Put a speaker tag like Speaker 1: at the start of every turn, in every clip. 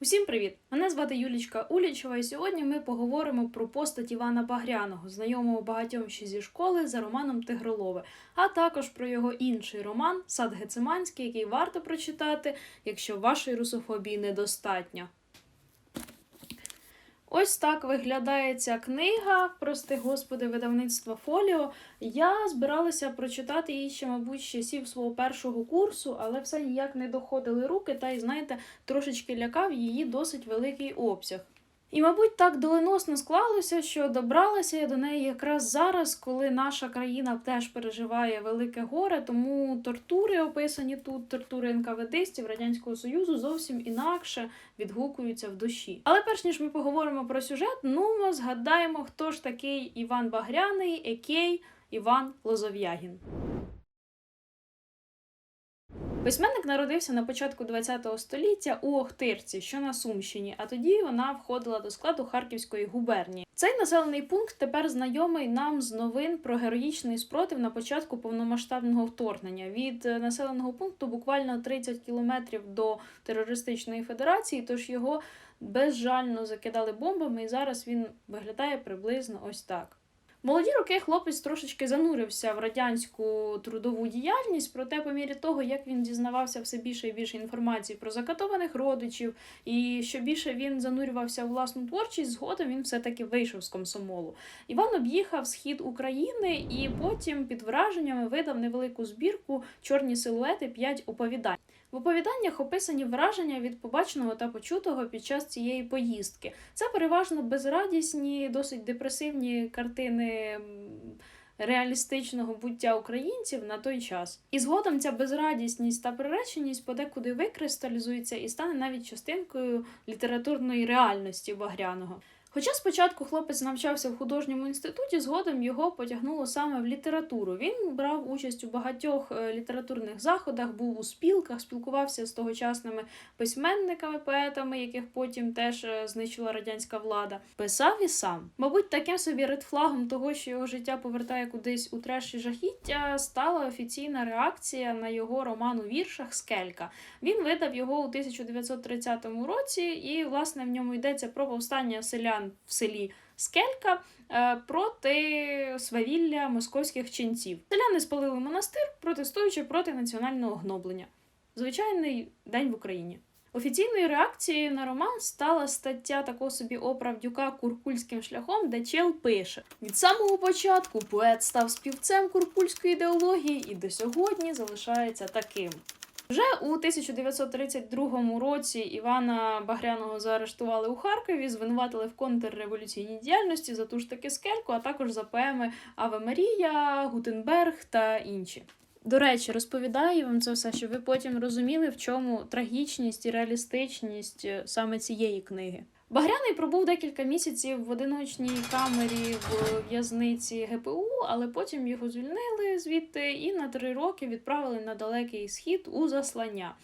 Speaker 1: Усім привіт! Мене звати Юлічка Улічева, і сьогодні ми поговоримо про постать Івана Багряного, знайомого багатьом ще зі школи за романом Тигролове, а також про його інший роман Сад Гециманський, який варто прочитати, якщо вашої русофобії недостатньо. Ось так виглядає ця книга, прости господи, видавництва Фоліо. Я збиралася прочитати її ще, мабуть, з часів свого першого курсу, але все ніяк не доходили руки, та й знаєте, трошечки лякав її досить великий обсяг. І, мабуть, так доленосно склалося, що добралася я до неї якраз зараз, коли наша країна теж переживає велике горе, тому тортури, описані тут, тортури НКВДистів Радянського Союзу, зовсім інакше відгукуються в душі. Але перш ніж ми поговоримо про сюжет, ну ми згадаємо, хто ж такий Іван Багряний, екей Іван Лозов'ягін. Письменник народився на початку ХХ століття у Охтирці, що на Сумщині, а тоді вона входила до складу Харківської губернії. Цей населений пункт тепер знайомий нам з новин про героїчний спротив на початку повномасштабного вторгнення. Від е, населеного пункту буквально 30 кілометрів до терористичної федерації, тож його безжально закидали бомбами, і зараз він виглядає приблизно ось так. Молоді роки хлопець трошечки занурився в радянську трудову діяльність, проте, по мірі того, як він дізнавався все більше і більше інформації про закатованих родичів, і що більше він занурювався у власну творчість, згодом він все-таки вийшов з комсомолу. Іван об'їхав схід України і потім під враженнями видав невелику збірку Чорні силуети п'ять оповідань. В оповіданнях описані враження від побаченого та почутого під час цієї поїздки. Це переважно безрадісні, досить депресивні картини реалістичного буття українців на той час. І згодом ця безрадісність та приреченість подекуди викристалізується і стане навіть частинкою літературної реальності Багряного. Хоча спочатку хлопець навчався в художньому інституті, згодом його потягнуло саме в літературу. Він брав участь у багатьох е, літературних заходах, був у спілках, спілкувався з тогочасними письменниками, поетами, яких потім теж е, знищила радянська влада. Писав і сам. Мабуть, таким собі редфлагом того, що його життя повертає кудись у треш і жахіття, стала офіційна реакція на його роман у віршах Скелька. Він видав його у 1930 році, і власне в ньому йдеться про повстання селян в селі Скелька е, проти свавілля московських ченців. Селяни спалили монастир, протестуючи проти національного гноблення. Звичайний день в Україні. Офіційною реакцією на роман стала стаття такого собі оправдюка куркульським шляхом, де чел пише: від самого початку поет став співцем куркульської ідеології і до сьогодні залишається таким. Вже у 1932 році Івана Багряного заарештували у Харкові, звинуватили в контрреволюційній діяльності за ту ж таки скельку, а також за поеми Аве Марія, Гутенберг та інші. До речі, розповідаю вам це все, щоб ви потім розуміли, в чому трагічність і реалістичність е, саме цієї книги. Багряний пробув декілька місяців в одиночній камері в в'язниці ГПУ, але потім його звільнили звідти і на три роки відправили на далекий схід у заслання.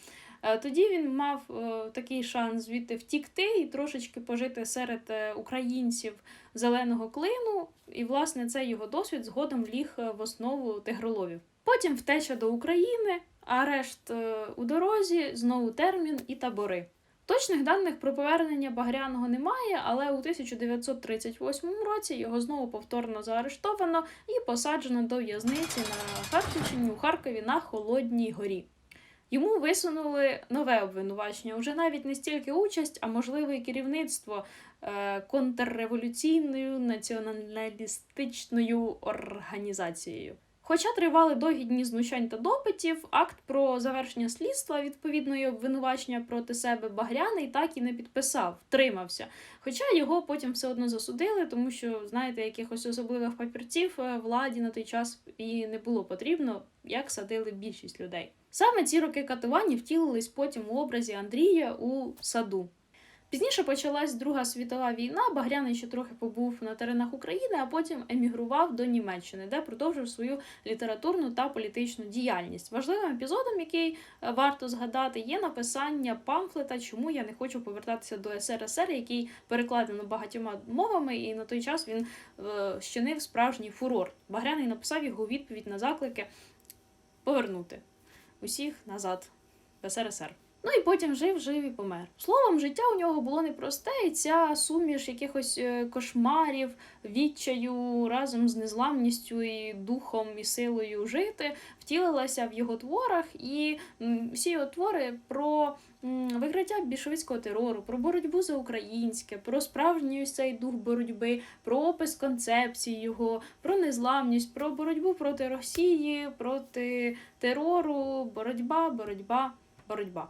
Speaker 1: Е, Тоді він мав е, такий шанс звідти втікти і трошечки пожити серед е, українців зеленого клину. І, власне, цей його досвід згодом ліг в основу тигроловів. Потім втеча до України, арешт у дорозі, знову термін і табори. Точних даних про повернення Багряного немає, але у 1938 році його знову повторно заарештовано і посаджено до в'язниці на Харківщині у Харкові на Холодній горі. Йому висунули нове обвинувачення, вже навіть не стільки участь, а можливе керівництво е, контрреволюційною націоналістичною організацією. Хоча тривали довгі дні знущань та допитів, акт про завершення слідства відповідної обвинувачення проти себе Багряний так і не підписав, втримався. Хоча його потім все одно засудили, тому що, знаєте, якихось особливих папірців е, владі на той час і не було потрібно, як садили більшість людей. Саме ці роки катування втілились потім у образі Андрія у саду. Пізніше почалась Друга світова війна. Багряний ще трохи побув на теренах України, а потім емігрував до Німеччини, де продовжив свою літературну та політичну діяльність. Важливим епізодом, який е, варто згадати, є написання памфлета, чому я не хочу повертатися до СРСР, який перекладено багатьма мовами, і на той час він е, щинив справжній фурор. Багряний написав його відповідь на заклики повернути усіх назад в СРСР. Ну і потім жив, жив і помер. Словом, життя у нього було непросте, і ця суміш якихось е, кошмарів, відчаю разом з незламністю і духом і силою жити втілилася в його творах, і всі його твори про м, викриття більшовицького терору, про боротьбу за українське, про справжній цей дух боротьби, про опис концепції його, про незламність, про боротьбу проти Росії, проти терору, боротьба, боротьба, боротьба.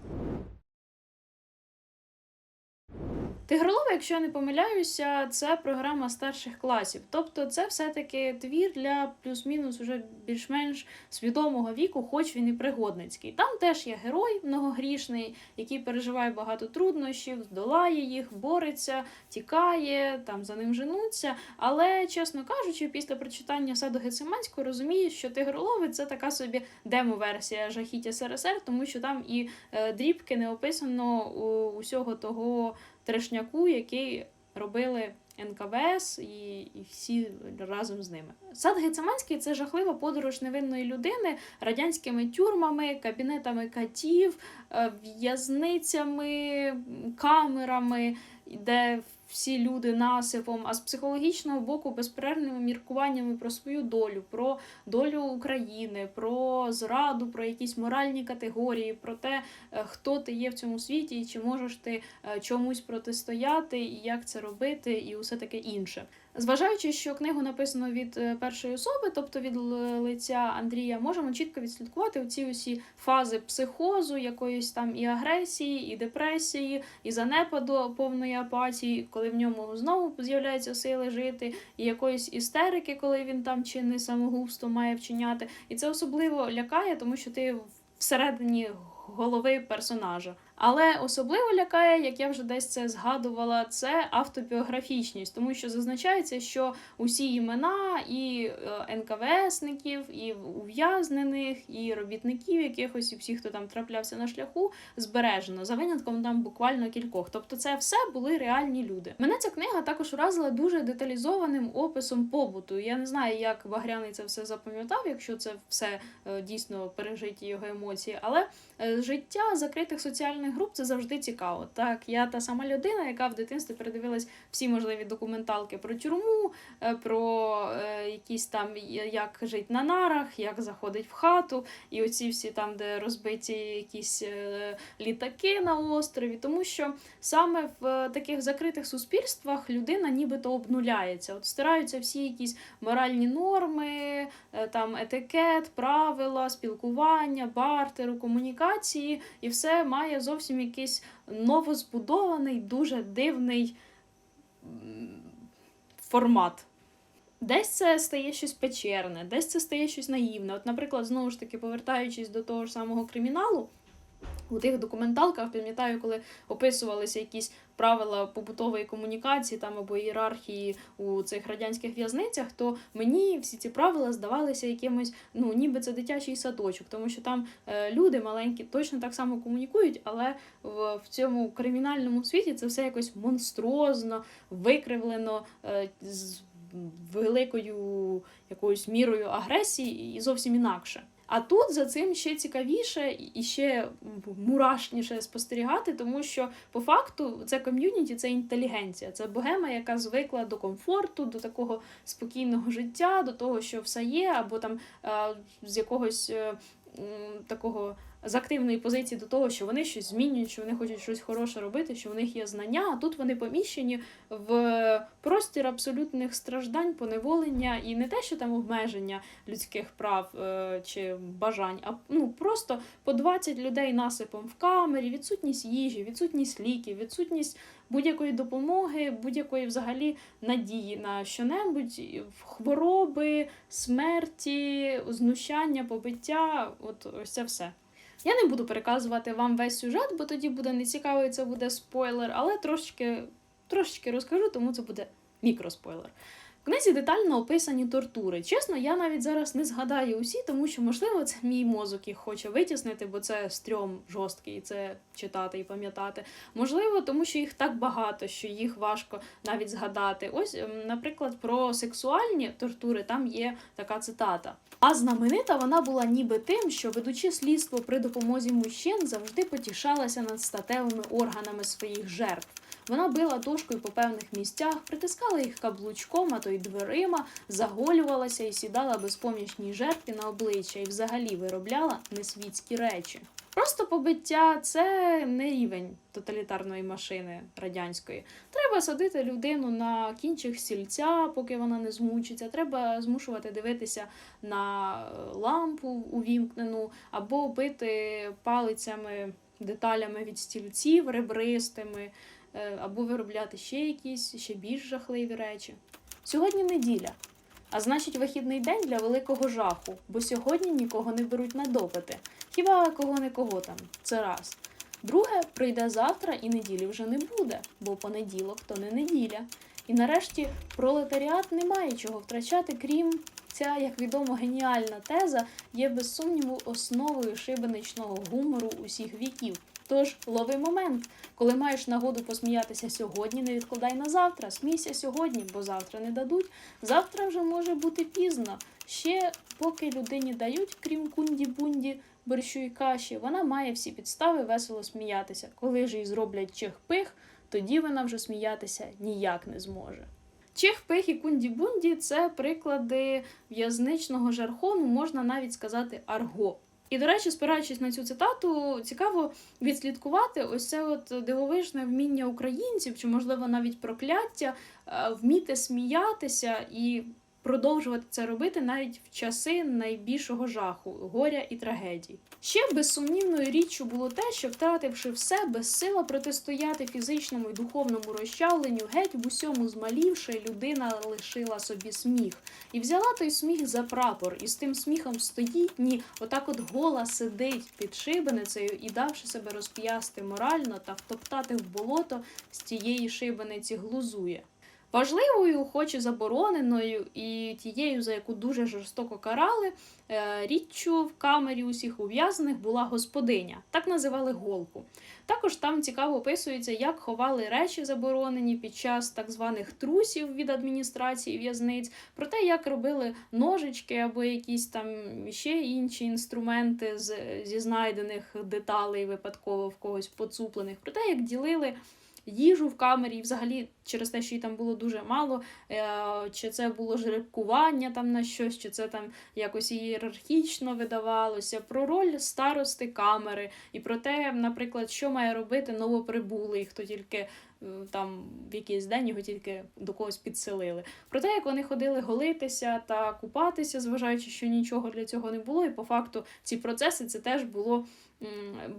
Speaker 1: Тигролова, якщо я не помиляюся, це програма старших класів. Тобто це все-таки твір для плюс-мінус уже більш-менш свідомого віку, хоч він і пригодницький. Там теж є герой многогрішний, який переживає багато труднощів, здолає їх, бореться, тікає, там за ним женуться. Але, чесно кажучи, після прочитання саду Гециманського розумію, що Тигролови це така собі демо-версія жахіття СРСР, тому що там і е, дрібки не описано усього того трешняку, який робили НКВС і, і всі разом з ними. Сад Гециманський це жахлива подорож невинної людини радянськими тюрмами, кабінетами катів, е, в'язницями, камерами, де всі люди насипом, а з психологічного боку безперервними міркуваннями про свою долю, про долю України, про зраду, про якісь моральні категорії, про те, е, хто ти є в цьому світі, і чи можеш ти е, чомусь протистояти, і як це робити, і усе таке інше. Зважаючи, що книгу написано від е, першої особи, тобто від лиця Андрія, можемо чітко відслідкувати ці усі фази психозу, якоїсь там і агресії, і депресії, і занепаду повної апатії, коли в ньому знову з'являються сили жити, і якоїсь істерики, коли він там чи не самогубство має вчиняти. І це особливо лякає, тому що ти всередині голови персонажа. Але особливо лякає, як я вже десь це згадувала, це автобіографічність, тому що зазначається, що усі імена і е, НКВСників, і ув'язнених, і робітників якихось, і всіх, хто там траплявся на шляху, збережено за винятком там буквально кількох. Тобто, це все були реальні люди. Мене ця книга також вразила дуже деталізованим описом побуту. Я не знаю, як Багряний це все запам'ятав, якщо це все е, дійсно пережиті його емоції, але е, життя закритих соціальних груп це завжди цікаво. Так, я та сама людина, яка в дитинстві передивилась всі можливі документалки про тюрму, е, про е, якісь там як жить на нарах, як заходить в хату, і оці всі там, де розбиті якісь е, літаки на острові, тому що саме в таких закритих суспільствах людина нібито обнуляється. От стираються всі якісь моральні норми, там етикет, правила, спілкування, бартеру, комунікації, і все має зовсім якийсь новозбудований, дуже дивний формат. Десь це стає щось печерне, десь це стає щось наївне. От, наприклад, знову ж таки, повертаючись до того ж самого криміналу, у тих документалках, пам'ятаю, коли описувалися якісь правила побутової комунікації там або ієрархії у цих радянських в'язницях, то мені всі ці правила здавалися якимось, ну ніби це дитячий садочок, тому що там е, люди маленькі точно так само комунікують, але в, в цьому кримінальному світі це все якось монструозно, викривлено. Е, з великою якоюсь мірою агресії і зовсім інакше. А тут за цим ще цікавіше і ще мурашніше спостерігати, тому що по факту це ком'юніті, це інтелігенція, це богема, яка звикла до комфорту, до такого спокійного життя, до того, що все є, або там з якогось е, такого з активної позиції до того, що вони щось змінюють, що вони хочуть щось хороше робити, що в них є знання, а тут вони поміщені в простір абсолютних страждань, поневолення і не те, що там обмеження людських прав е, чи бажань, а ну просто по 20 людей насипом в камері, відсутність їжі, відсутність ліків, відсутність будь-якої допомоги, будь-якої взагалі надії на щонебудь, хвороби, смерті, знущання, побиття. От ось це все. Я не буду переказувати вам весь сюжет, бо тоді буде нецікаво, і це буде спойлер, але трошечки, трошечки розкажу, тому це буде мікроспойлер. Книзі детально описані тортури. Чесно, я навіть зараз не згадаю усі, тому що, можливо, це мій мозок їх хоче витіснити, бо це стрьом жорсткий, це читати і пам'ятати. Можливо, тому що їх так багато, що їх важко навіть згадати. Ось, ем, наприклад, про сексуальні тортури там є така цитата. А знаменита вона була ніби тим, що ведучи слідство при допомозі мужчин, завжди потішалася над статевими органами своїх жертв. Вона била дошкою по певних місцях, притискала їх каблучком, а то й дверима, заголювалася і сідала безпомічній жертві на обличчя і взагалі виробляла несвітські речі. Просто побиття це не рівень тоталітарної машини радянської. Треба садити людину на кінчик стільця, поки вона не змучиться. Треба змушувати дивитися на е, лампу увімкнену, або бити палицями, деталями від стільців ребристими, або виробляти ще якісь ще більш жахливі речі. Сьогодні неділя. А значить, вихідний день для великого жаху, бо сьогодні нікого не беруть на допити. Хіба кого не кого там, це раз. Друге, прийде завтра і неділі вже не буде, бо понеділок то не неділя. І нарешті пролетаріат не має чого втрачати, крім ця, як відомо, геніальна теза є без сумніву основою шибеничного гумору усіх віків. Тож лови момент, коли маєш нагоду посміятися сьогодні, не відкладай на завтра. Смійся сьогодні, бо завтра не дадуть. Завтра вже може бути пізно. Ще поки людині дають, крім кунді-бунді, борщу і каші, вона має всі підстави весело сміятися. Коли ж їй зроблять чих-пих, тоді вона вже сміятися ніяк не зможе. Чих-пих і кунді-бунді це приклади в'язничного жаргону, можна навіть сказати арго. І, до речі, спираючись на цю цитату, цікаво відслідкувати ось це от дивовижне вміння українців, чи, можливо, навіть прокляття, е, вміти сміятися і продовжувати це робити навіть в часи найбільшого жаху, горя і трагедій. Ще безсумнівною річчю було те, що втративши все, безсила протистояти фізичному і духовному розчавленню, геть в усьому змалівши, людина лишила собі сміх. І взяла той сміх за прапор, і з тим сміхом стоїть, ні, отак от гола сидить під шибеницею і, давши себе розп'ясти морально та втоптати в болото, з тієї шибениці глузує. Важливою, хоч і забороненою, і тією, за яку дуже жорстоко карали, е, річчю в камері усіх ув'язнених була господиня, так називали голку. Також там цікаво описується, як ховали речі заборонені під час так званих трусів від адміністрації в'язниць, про те, як робили ножички або якісь там ще інші інструменти з, зі знайдених деталей, випадково в когось поцуплених, про те, як ділили їжу в камері, і взагалі через те, що її там було дуже мало, е, чи це було жеребкування там на щось, чи це там якось ієрархічно видавалося, про роль старости камери, і про те, наприклад, що має робити новоприбулий, хто тільки е, там в якийсь день його тільки до когось підселили. Про те, як вони ходили голитися та купатися, зважаючи, що нічого для цього не було, і по факту ці процеси це теж було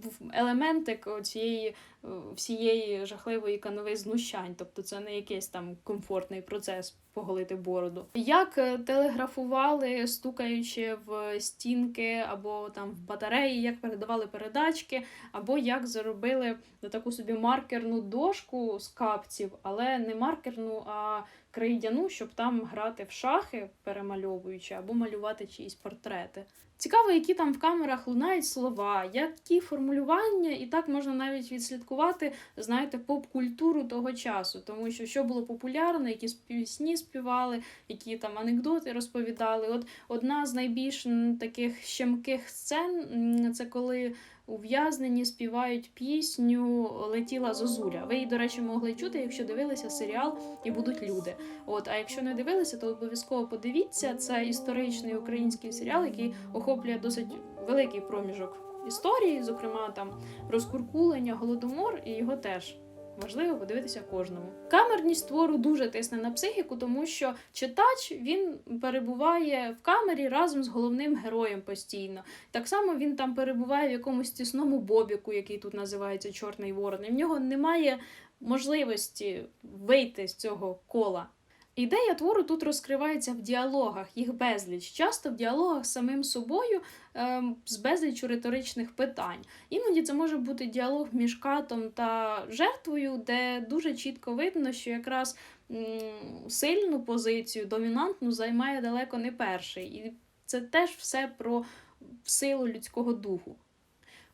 Speaker 1: був елементик цієї е, всієї жахливої канови знущань. Тобто це не якийсь там комфортний процес поголити бороду. Як е, телеграфували, стукаючи в стінки або там в батареї, як передавали передачки, або як заробили таку собі маркерну дошку з капців, але не маркерну, а крейдяну, щоб там грати в шахи, перемальовуючи, або малювати чиїсь портрети. Цікаво, які там в камерах лунають слова, які формулювання, і так можна навіть відслідкувати, знаєте, поп-культуру того часу, тому що що було популярно, які пісні співали, які там анекдоти розповідали. От одна з найбільш таких щемких сцен це коли ув'язнені співають пісню Летіла зозуля. Ви її, до речі, могли чути, якщо дивилися серіал і будуть люди. От, а якщо не дивилися, то обов'язково подивіться. Це історичний український серіал, який охоплює досить великий проміжок історії, зокрема там розкуркулення, голодомор, і його теж. Важливо подивитися кожному. Камерність твору дуже тисне на психіку, тому що читач він перебуває в камері разом з головним героєм постійно. Так само він там перебуває в якомусь тісному бобіку, який тут називається Чорний Ворон. І в нього немає можливості вийти з цього кола. Ідея твору тут розкривається в діалогах, їх безліч, часто в діалогах з самим собою ем, з безлічю риторичних питань. Іноді це може бути діалог між катом та жертвою, де дуже чітко видно, що якраз сильну позицію, домінантну займає далеко не перший. І це теж все про силу людського духу.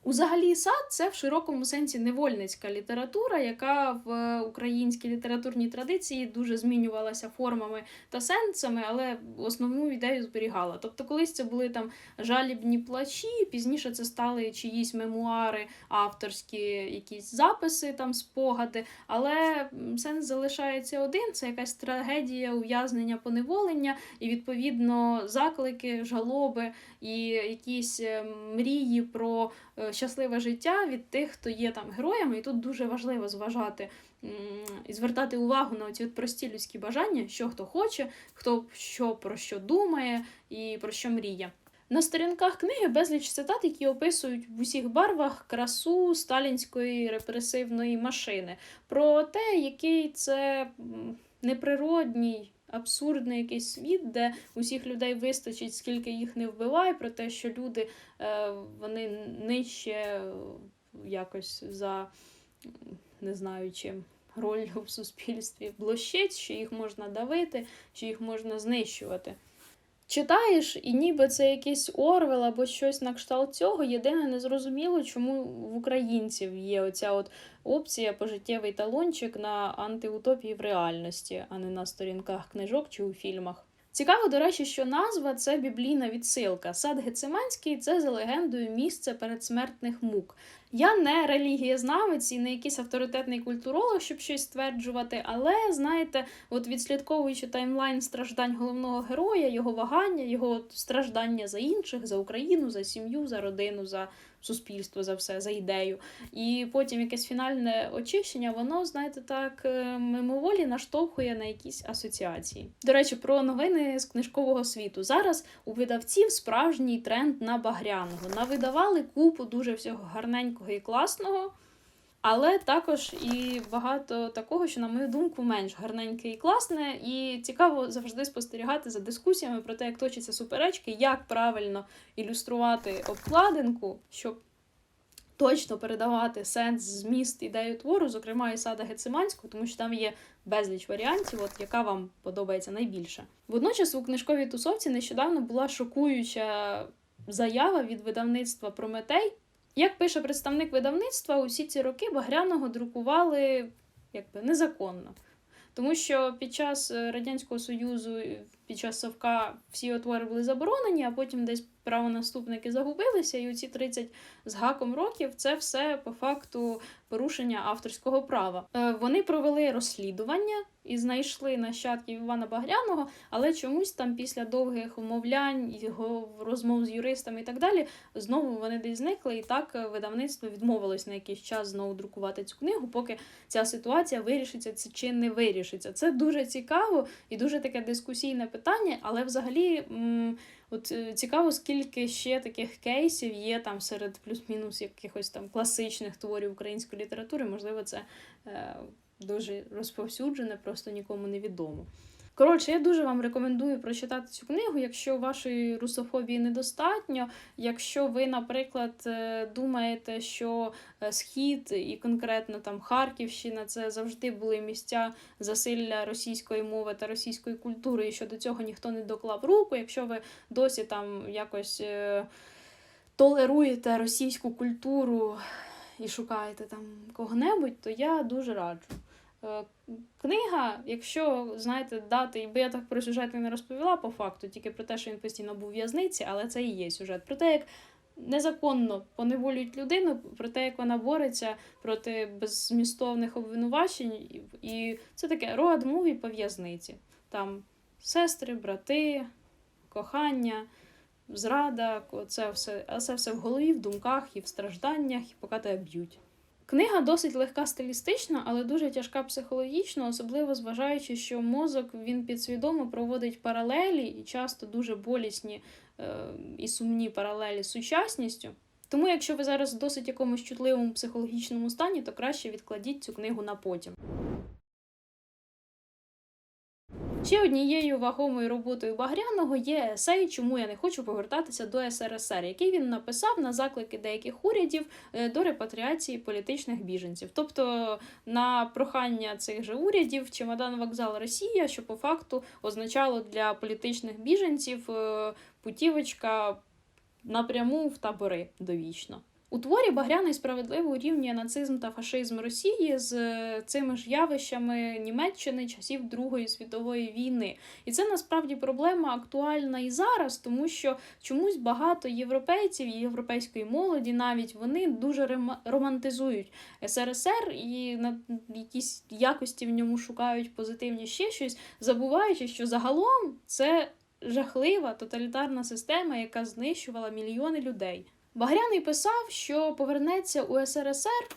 Speaker 1: Узагалі сад це в широкому сенсі невольницька література, яка в українській літературній традиції дуже змінювалася формами та сенсами, але основну ідею зберігала. Тобто, колись це були там жалібні плачі, пізніше це стали чиїсь мемуари, авторські якісь записи, там спогади. Але сенс залишається один: це якась трагедія, ув'язнення, поневолення, і відповідно заклики, жалоби і якісь е, мрії про е, щасливе життя від тих, хто є там героями. І тут дуже важливо зважати і звертати увагу на ці прості людські бажання, що хто хоче, хто що про що думає і про що мріє. На сторінках книги безліч цитат, які описують в усіх барвах красу сталінської репресивної машини, про те, який це неприродній, абсурдний якийсь світ, де усіх людей вистачить, скільки їх не вбиває, про те, що люди е, вони нижче е, якось за не знаю чим. Роль в суспільстві блощиць, що їх можна давити, що їх можна знищувати. Читаєш, і ніби це якийсь Орвел або щось на кшталт цього. Єдине незрозуміло, чому в українців є оця от опція пожиттєвий талончик на антиутопії в реальності, а не на сторінках книжок чи у фільмах. Цікаво, до речі, що назва це біблійна відсилка. Сад Гециманський це за легендою місце передсмертних мук. Я не релігієзнавець і не якийсь авторитетний культуролог, щоб щось стверджувати, але знаєте, от відслідковуючи таймлайн страждань головного героя, його вагання, його страждання за інших, за Україну, за сім'ю, за родину, за суспільство, за все, за ідею. І потім якесь фінальне очищення, воно, знаєте, так е, мимоволі наштовхує на якісь асоціації. До речі, про новини з книжкового світу. Зараз у видавців справжній тренд на багряного. Навидавали купу дуже всього гарненького і класного. Але також і багато такого, що, на мою думку, менш гарненьке і класне, і цікаво завжди спостерігати за дискусіями про те, як точаться суперечки, як правильно ілюструвати обкладинку, щоб точно передавати сенс, зміст, ідею твору, зокрема і сада Гециманського, тому що там є безліч варіантів, от яка вам подобається найбільше. Водночас у книжковій тусовці нещодавно була шокуюча заява від видавництва Прометей. Як пише представник видавництва, усі ці роки Багряного друкували якби незаконно. Тому що під час е, Радянського Союзу, під час Совка всі отвори були заборонені, а потім десь правонаступники загубилися, і оці 30 з гаком років це все по факту порушення авторського права. Е, Вони провели розслідування і знайшли нащадків Івана Багряного, але чомусь там після довгих умовлянь, його розмов з юристами і так далі, знову вони десь зникли, і так видавництво відмовилось на якийсь час знову друкувати цю книгу, поки ця ситуація вирішиться чи не вирішиться. Це дуже цікаво і дуже таке дискусійне питання, але взагалі. От е, цікаво, скільки ще таких кейсів є там серед плюс-мінус якихось там класичних творів української літератури. Можливо, це е, дуже розповсюджене, просто нікому не відомо. Коротше, я дуже вам рекомендую прочитати цю книгу, якщо вашої русофобії недостатньо. Якщо ви, наприклад, е, думаєте, що е, Схід і конкретно там Харківщина це завжди були місця засилля російської мови та російської культури, і що до цього ніхто не доклав руку. Якщо ви досі там якось е, толеруєте російську культуру і шукаєте там кого-небудь, то я дуже раджу. Е, Книга, якщо знаєте, дати, бо я так про сюжет не розповіла по факту, тільки про те, що він постійно був в'язниці, але це і є сюжет. Про те, як незаконно поневолюють людину, про те, як вона бореться проти беззмістовних обвинувачень. І- І це таке роад муві по в'язниці. Там сестри, брати, кохання, зрада, це все, це все в голові, в думках і в стражданнях, і поки тебе б'ють. Книга досить легка стилістично, але дуже тяжка психологічно, особливо зважаючи, що мозок він підсвідомо проводить паралелі і часто дуже болісні е, і сумні паралелі з сучасністю. Тому, якщо ви зараз в досить якомусь чутливому психологічному стані, то краще відкладіть цю книгу на потім. Ще однією вагомою роботою Багряного є есей Чому я не хочу повертатися до СРСР, який він написав на заклики деяких урядів е, до репатріації політичних біженців. Тобто на прохання цих же урядів чемодан вокзал Росія, що по факту означало для політичних біженців е, путівочка напряму в табори довічно. У творі Багряний справедливо урівнює нацизм та фашизм Росії з е, цими ж явищами Німеччини часів Другої світової війни. І це насправді проблема актуальна і зараз, тому що чомусь багато європейців і європейської молоді навіть вони дуже романтизують СРСР і на якісь якості в ньому шукають позитивні ще щось, забуваючи, що загалом це жахлива тоталітарна система, яка знищувала мільйони людей. Багряний писав, що повернеться у СРСР,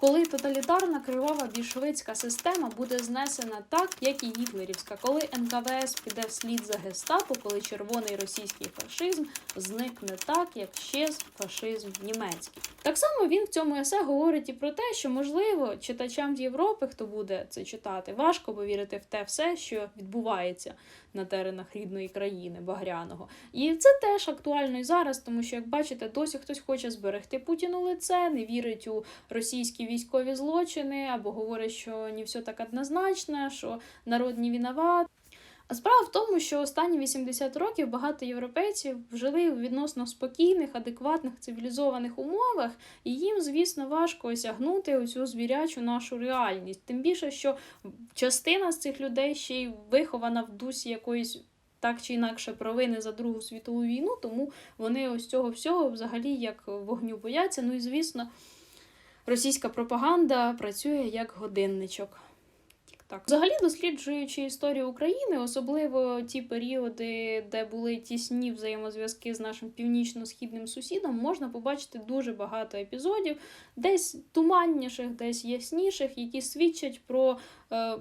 Speaker 1: коли тоталітарна кривава більшовицька система буде знесена так, як і гітлерівська, коли НКВС піде вслід за гестапо, коли червоний російський фашизм зникне так, як щез фашизм німецький. Так само він в цьому есе говорить і про те, що можливо читачам з Європи, хто буде це читати, важко повірити в те все, що відбувається на теренах рідної країни Багряного. І це теж актуально і зараз, тому що, як бачите, досі хтось хоче зберегти Путіну лице, не вірить у російські військові злочини, або говорить, що не все так однозначно, що народ не виноват. А справа в тому, що останні 80 років багато європейців жили в відносно спокійних, адекватних, цивілізованих умовах, і їм, звісно, важко осягнути оцю звірячу нашу реальність. Тим більше, що частина з цих людей ще й вихована в дусі якоїсь так чи інакше провини за Другу світову війну, тому вони ось цього всього взагалі як вогню бояться. Ну і звісно, російська пропаганда працює як годинничок. Так. Взагалі, досліджуючи історію України, особливо ті періоди, де були тісні взаємозв'язки з нашим північно-східним сусідом, можна побачити дуже багато епізодів, десь туманніших, десь ясніших, які свідчать про е,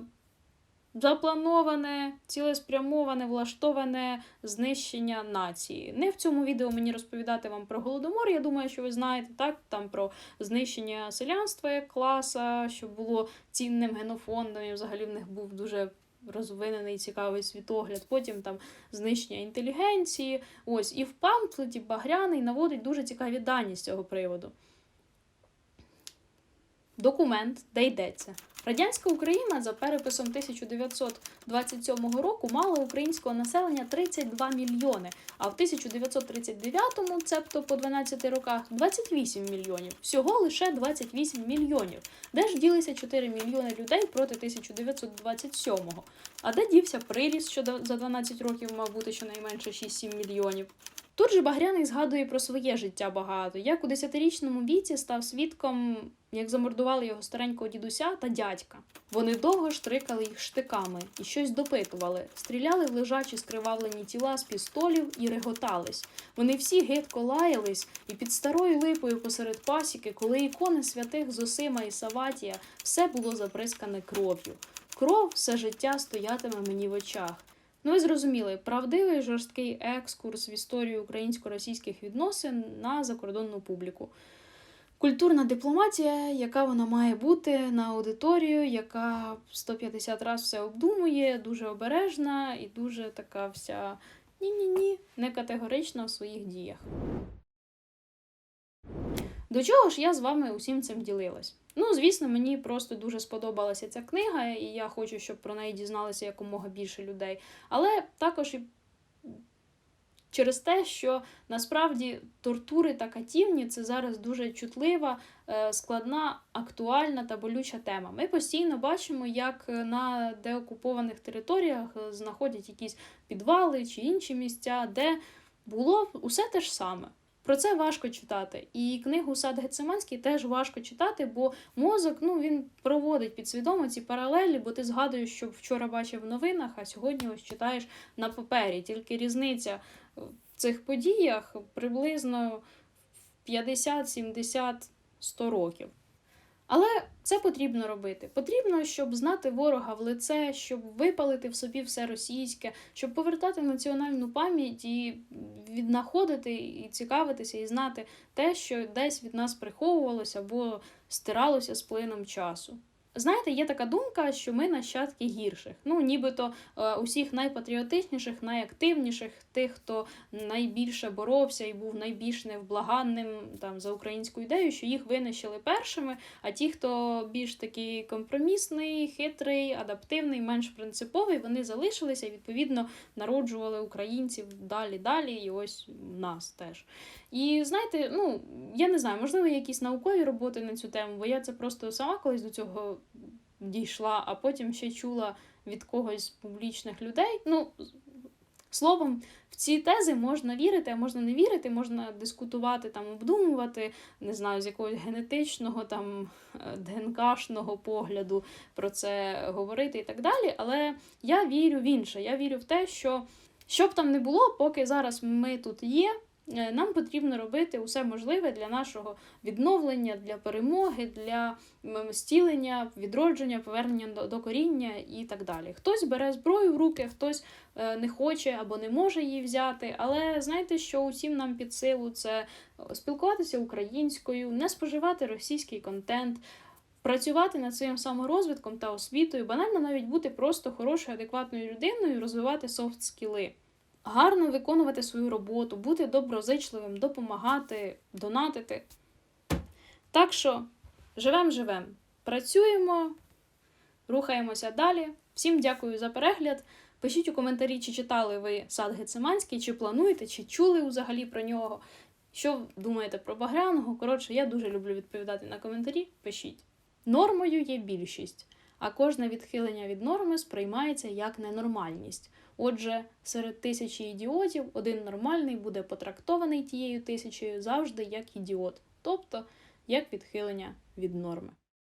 Speaker 1: заплановане, цілеспрямоване, влаштоване знищення нації. Не в цьому відео мені розповідати вам про голодомор. Я думаю, що ви знаєте так, там про знищення селянства як класа, що було цінним генофондом, і взагалі в них був дуже. Розвинений цікавий світогляд, потім там знищення інтелігенції. Ось, і в памфлеті Багряний наводить дуже цікаві дані з цього приводу. Документ, де йдеться. Радянська Україна за переписом 1927 року мала українського населення 32 мільйони, а в 1939-му, цебто по 12 роках, 28 мільйонів. Всього лише 28 мільйонів. Де ж ділися 4 мільйони людей проти 1927-го? А де дівся приріст, що за 12 років мав бути щонайменше 6-7 мільйонів? Тут же Багряний згадує про своє життя багато, як у 10-річному віці став свідком, як замордували його старенького дідуся та дядька. Вони довго штрикали їх штиками і щось допитували, стріляли в лежачі скривавлені тіла з пістолів і реготались. Вони всі гидко лаялись, і під старою липою посеред пасіки, коли ікони святих Зосима і Саватія, все було заприскане кров'ю. Кров все життя стоятиме мені в очах. Ну, ви зрозуміли, правдивий жорсткий екскурс в історію українсько-російських відносин на закордонну публіку. Культурна дипломатія, яка вона має бути на аудиторію, яка 150 разів все обдумує, дуже обережна і дуже така вся ні-ні-ні, не категорична в своїх діях. До чого ж я з вами усім цим ділилась? Ну, звісно, мені просто дуже сподобалася ця книга, і я хочу, щоб про неї дізналися якомога більше людей. Але також і через те, що насправді тортури та катівні це зараз дуже чутлива, е, складна, актуальна та болюча тема. Ми постійно бачимо, як на деокупованих територіях знаходять якісь підвали чи інші місця, де було усе те ж саме. Про це важко читати. І книгу Сад Гециманський теж важко читати, бо мозок ну, він проводить підсвідомо ці паралелі, бо ти згадуєш, що вчора бачив в новинах, а сьогодні ось читаєш на папері. Тільки різниця в цих подіях приблизно 50, 70, 100 років. Але це потрібно робити. Потрібно, щоб знати ворога в лице, щоб випалити в собі все російське, щоб повертати національну пам'ять і віднаходити і цікавитися, і знати те, що десь від нас приховувалося або стиралося з плином часу. Знаєте, є така думка, що ми нащадки гірших. Ну, нібито е, усіх найпатріотичніших, найактивніших, тих, хто найбільше боровся і був найбільш невблаганним там за українську ідею, що їх винищили першими. А ті, хто більш такий компромісний, хитрий, адаптивний, менш принциповий, вони залишилися і відповідно народжували українців далі, далі, і ось нас теж. І знаєте, ну я не знаю, можливо, якісь наукові роботи на цю тему, бо я це просто сама колись до цього дійшла, а потім ще чула від когось з публічних людей. Ну, словом, в ці тези можна вірити, а можна не вірити, можна дискутувати, там, обдумувати, не знаю, з якогось генетичного, там, е, ДНКшного погляду про це говорити і так далі. Але я вірю в інше. Я вірю в те, що що б там не було, поки зараз ми тут є. Е, Нам потрібно робити усе можливе для нашого відновлення, для перемоги, для стілення, відродження, повернення до, коріння і так далі. Хтось бере зброю в руки, хтось е, не хоче або не може її взяти. Але знаєте, що усім нам під силу це спілкуватися українською, не споживати російський контент. Працювати над своїм саморозвитком та освітою, банально навіть бути просто хорошою, адекватною людиною, розвивати софт скіли гарно виконувати свою роботу, бути доброзичливим, допомагати, донатити. Так що живем, живем, працюємо, рухаємося далі. Всім дякую за перегляд. Пишіть у коментарі, чи читали ви сад Гециманський, чи плануєте, чи чули взагалі про нього. Що думаєте про Багряного? Коротше, я дуже люблю відповідати на коментарі. Пишіть. Нормою є більшість, а кожне відхилення від норми сприймається як ненормальність. Отже, серед тисячі ідіотів один нормальний буде потрактований тією тисячею завжди як ідіот, тобто як відхилення від норми.